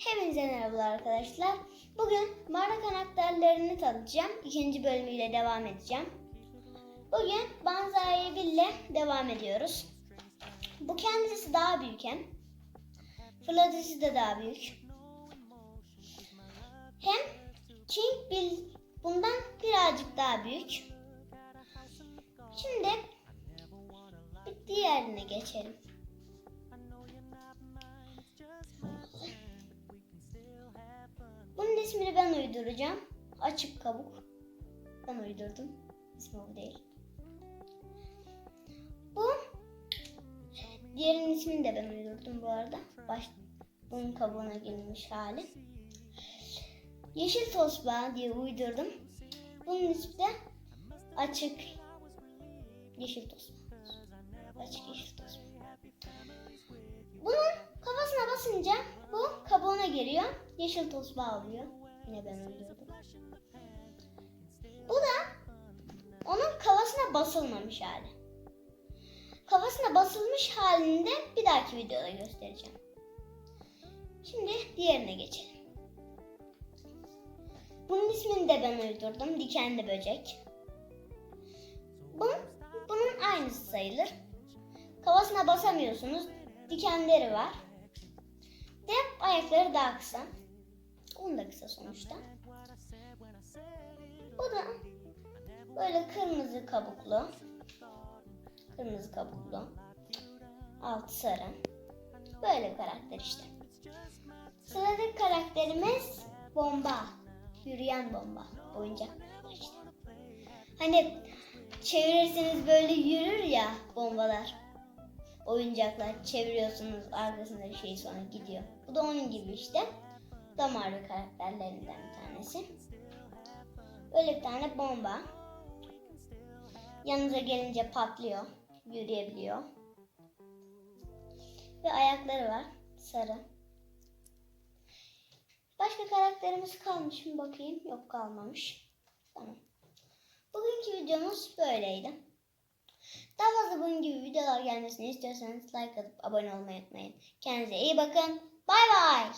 Hepinize merhabalar arkadaşlar. Bugün mağara karakterlerini tanıtacağım. İkinci bölümüyle devam edeceğim. Bugün Banzai ile devam ediyoruz. Bu kendisi daha büyükken fırlatıcısı da daha büyük. Hem King Bill bundan birazcık daha büyük. Şimdi diğerine geçelim. İsmini ben uyduracağım. Açık kabuk. Ben uydurdum. İsmi bu değil. Bu diğerinin ismini de ben uydurdum bu arada. Baş, bunun kabuğuna girmiş hali. Yeşil tosbağa diye uydurdum. Bunun ismi de açık yeşil tosbağa. Açık yeşil tosbağa. Bunun kafasına basınca bu kabuğuna giriyor. Yeşil tosbağa oluyor. Yine ben uydurdum. Bu da onun kafasına basılmamış hali. Kafasına basılmış halinde bir dahaki videoda göstereceğim. Şimdi diğerine geçelim. Bunun ismini de ben uydurdum. Dikenli böcek. Bunun, bunun aynısı sayılır. Kafasına basamıyorsunuz. Dikenleri var. De ayakları daha kısa. Onun da kısa sonuçta. Bu da böyle kırmızı kabuklu. Kırmızı kabuklu. Altı sarı. Böyle bir karakter işte. Sıradaki karakterimiz bomba. Yürüyen bomba. Oyuncak işte. Hani çevirirseniz böyle yürür ya bombalar. Oyuncaklar çeviriyorsunuz arkasında bir şey sonra gidiyor. Bu da onun gibi işte. Damarlı karakterlerinden bir tanesi. Böyle bir tane bomba. Yanınıza gelince patlıyor. Yürüyebiliyor. Ve ayakları var. Sarı. Başka karakterimiz kalmış mı bakayım? Yok kalmamış. Tamam. Bugünkü videomuz böyleydi. Daha fazla bunun gibi videolar gelmesini istiyorsanız like atıp abone olmayı unutmayın. Kendinize iyi bakın. Bay bay.